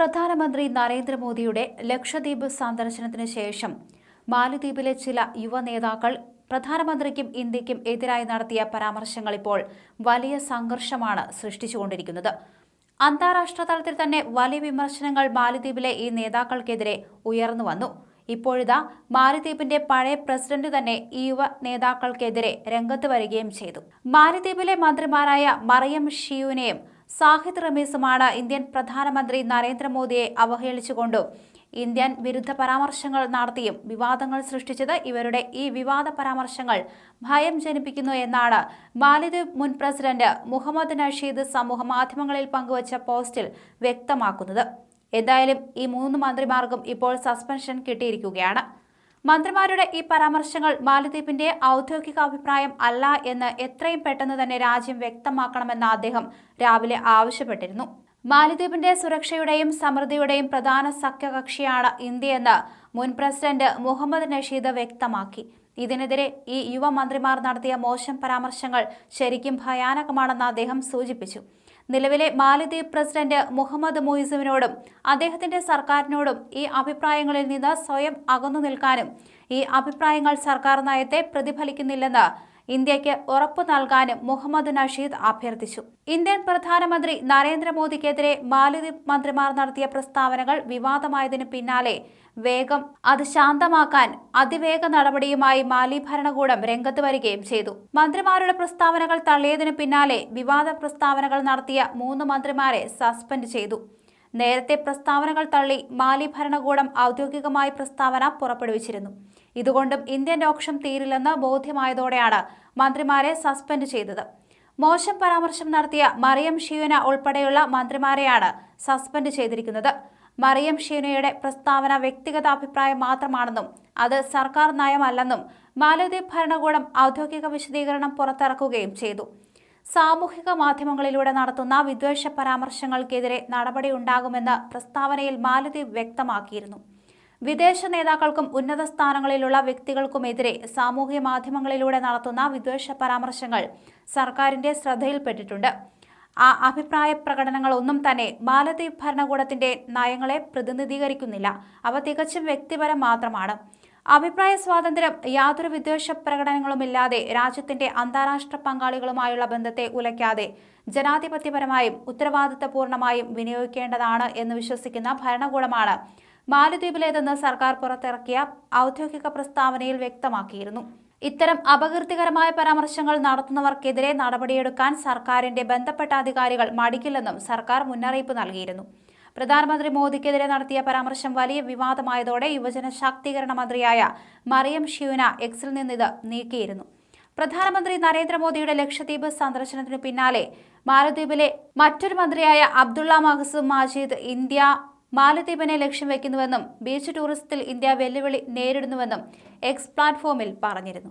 പ്രധാനമന്ത്രി നരേന്ദ്രമോദിയുടെ ലക്ഷദ്വീപ് സന്ദർശനത്തിന് ശേഷം മാലദ്വീപിലെ ചില യുവ നേതാക്കൾ പ്രധാനമന്ത്രിക്കും ഇന്ത്യക്കും എതിരായി നടത്തിയ പരാമർശങ്ങൾ ഇപ്പോൾ വലിയ സംഘർഷമാണ് സൃഷ്ടിച്ചുകൊണ്ടിരിക്കുന്നത്. അന്താരാഷ്ട്ര തലത്തിൽ തന്നെ വലിയ വിമർശനങ്ങൾ മാലദ്വീപിലെ ഈ നേതാക്കൾക്കെതിരെ ഉയർന്നു വന്നു. ഇപ്പോഴിതാ മാലദ്വീപിന്റെ പഴയ പ്രസിഡന്റ് തന്നെ ഈ യുവ നേതാക്കൾക്കെതിരെ രംഗത്ത് വരികയും ചെയ്തു. മാലദ്വീപിലെ മന്ത്രിമാരായ മറിയം ഷിയുവിനെയും സാഹിദ് റമീസുമാണ് ഇന്ത്യൻ പ്രധാനമന്ത്രി നരേന്ദ്രമോദിയെ അവഹേളിച്ചുകൊണ്ടും ഇന്ത്യൻ വിരുദ്ധ പരാമർശങ്ങൾ നടത്തിയും വിവാദങ്ങൾ സൃഷ്ടിച്ചത് ഇവരുടെ ഈ വിവാദ പരാമർശങ്ങൾ ഭയം ജനിപ്പിക്കുന്നു എന്നാണ്. മാലിദ്വീപ് മുൻ പ്രസിഡന്റ് മുഹമ്മദ് നഷീദ് സമൂഹ മാധ്യമങ്ങളിൽ പങ്കുവച്ച പോസ്റ്റിൽ വ്യക്തമാക്കുന്നത്. എന്തായാലും ഈ മൂന്ന് മന്ത്രിമാർക്കും ഇപ്പോൾ സസ്പെൻഷൻ കിട്ടിയിരിക്കുകയാണ്. മന്ത്രിമാരുടെ ഈ പരാമർശങ്ങൾ മാലദ്വീപിന്റെ ഔദ്യോഗിക അഭിപ്രായം അല്ല എന്ന് എത്രയും പെട്ടെന്ന് തന്നെ രാജ്യം വ്യക്തമാക്കണമെന്ന് അദ്ദേഹം രാവിലെ ആവശ്യപ്പെട്ടിരുന്നു. മാലദ്വീപിന്റെ സുരക്ഷയുടെയും സമൃദ്ധിയുടെയും പ്രധാന സഖ്യകക്ഷിയാണ് ഇന്ത്യയെന്ന് മുൻ പ്രസിഡന്റ് മുഹമ്മദ് നഷീദ് വ്യക്തമാക്കി. ഇതിനെതിരെ ഈ യുവ മന്ത്രിമാർ നടത്തിയ മോശം പരാമർശങ്ങൾ ശരിക്കും ഭയാനകമാണെന്ന് അദ്ദേഹം സൂചിപ്പിച്ചു. നിലവിലെ മാലദ്വീപ് പ്രസിഡന്റ് മുഹമ്മദ് മുയിസുവിനോടും അദ്ദേഹത്തിന്റെ സർക്കാരിനോടും ഈ അഭിപ്രായങ്ങളിൽ നിന്ന് സ്വയം അകന്നു നിൽക്കാനും ഈ അഭിപ്രായങ്ങൾ സർക്കാർ നയത്തെ പ്രതിഫലിക്കുന്നില്ലെന്ന് ഇന്ത്യയ്ക്ക് ഉറപ്പു നൽകാനും മുഹമ്മദ് നഷീദ് അഭ്യർത്ഥിച്ചു. ഇന്ത്യൻ പ്രധാനമന്ത്രി നരേന്ദ്രമോദിക്കെതിരെ മാലിദ്വീപ് മന്ത്രിമാർ നടത്തിയ പ്രസ്താവനകൾ വിവാദമായതിനു പിന്നാലെ വേഗം അത് ശാന്തമാക്കാൻ അതിവേഗ നടപടിയുമായി മാലി ഭരണകൂടം രംഗത്ത് വരികയും ചെയ്തു. മന്ത്രിമാരുടെ പ്രസ്താവനകൾ തള്ളിയതിനു പിന്നാലെ വിവാദ പ്രസ്താവനകൾ നടത്തിയ മൂന്ന് മന്ത്രിമാരെ സസ്പെൻഡ് ചെയ്തു. നേരത്തെ പ്രസ്താവനകൾ തള്ളി മാലി ഭരണകൂടം ഔദ്യോഗികമായി പ്രസ്താവന പുറപ്പെടുവിച്ചിരുന്നു. ഇതുകൊണ്ടും ഇന്ത്യൻ രോക്ഷം തീരില്ലെന്ന് ബോധ്യമായതോടെയാണ് മന്ത്രിമാരെ സസ്പെൻഡ് ചെയ്തത്. മോശം പരാമർശം നടത്തിയ മറിയം ഷിയുന ഉൾപ്പെടെയുള്ള മന്ത്രിമാരെയാണ് സസ്പെൻഡ് ചെയ്തിരിക്കുന്നത്. മറിയം ഷീനയുടെ പ്രസ്താവന വ്യക്തിഗത അഭിപ്രായം മാത്രമാണെന്നും അത് സർക്കാർ നയമല്ലെന്നും മാലദ്വീപ് ഭരണകൂടം ഔദ്യോഗിക വിശദീകരണം പുറത്തിറക്കുകയും ചെയ്തു. സാമൂഹിക മാധ്യമങ്ങളിലൂടെ നടത്തുന്ന വിദ്വേഷ പരാമർശങ്ങൾക്കെതിരെ നടപടിയുണ്ടാകുമെന്ന് പ്രസ്താവനയിൽ മാലദ്വീപ് വ്യക്തമാക്കിയിരുന്നു. വിദേശ നേതാക്കൾക്കും ഉന്നത സ്ഥാനങ്ങളിലുള്ള വ്യക്തികൾക്കുമെതിരെ സാമൂഹ്യ മാധ്യമങ്ങളിലൂടെ നടത്തുന്ന വിദ്വേഷ പരാമർശങ്ങൾ സർക്കാരിന്റെ ശ്രദ്ധയിൽപ്പെട്ടിട്ടുണ്ട്. ആ അഭിപ്രായ പ്രകടനങ്ങളൊന്നും തന്നെ മാലദ്വീപ് ഭരണകൂടത്തിന്റെ നയങ്ങളെ പ്രതിനിധീകരിക്കുന്നില്ല. അവ തികച്ചും വ്യക്തിപരം മാത്രമാണ്. അഭിപ്രായ സ്വാതന്ത്ര്യം യാതൊരു വിദ്വേഷ പ്രകടനങ്ങളുമില്ലാതെ രാജ്യത്തിന്റെ അന്താരാഷ്ട്ര പങ്കാളികളുമായുള്ള ബന്ധത്തെ ഉലയ്ക്കാതെ ജനാധിപത്യപരമായും ഉത്തരവാദിത്തപൂർണമായും വിനിയോഗിക്കേണ്ടതാണ് എന്ന് വിശ്വസിക്കുന്ന ഭരണകൂടമാണ്. മാലദ്വീപിലേതെന്ന് സർക്കാർ പുറത്തിറക്കിയ ഔദ്യോഗിക പ്രസ്താവനയിൽ വ്യക്തമാക്കിയിരുന്നു. ഇത്തരം അപകീർത്തികരമായ പരാമർശങ്ങൾ നടത്തുന്നവർക്കെതിരെ നടപടിയെടുക്കാൻ സർക്കാരിന്റെ ബന്ധപ്പെട്ട അധികാരികൾ മടിക്കില്ലെന്നും സർക്കാർ മുന്നറിയിപ്പ് നൽകിയിരുന്നു. പ്രധാനമന്ത്രി മോദിക്കെതിരെ നടത്തിയ പരാമർശം വലിയ വിവാദമായതോടെ യുവജന ശാക്തീകരണ മന്ത്രിയായ മറിയം ഷ്യൂന എക്സിൽ നിന്നിത് നീക്കിയിരുന്നു. പ്രധാനമന്ത്രി നരേന്ദ്രമോദിയുടെ ലക്ഷദ്വീപ് സന്ദർശനത്തിനു പിന്നാലെ മാലദ്വീപിലെ മറ്റൊരു മന്ത്രിയായ അബ്ദുള്ള മഹസൂം മാജീദ് ഇന്ത്യ മാലദ്വീപിനെ ലക്ഷ്യം വയ്ക്കുന്നുവെന്നും ബീച്ച് ടൂറിസത്തിൽ ഇന്ത്യ വെല്ലുവിളി നേരിടുന്നുവെന്നും എക്സ് പ്ലാറ്റ്ഫോമിൽ പറഞ്ഞിരുന്നു.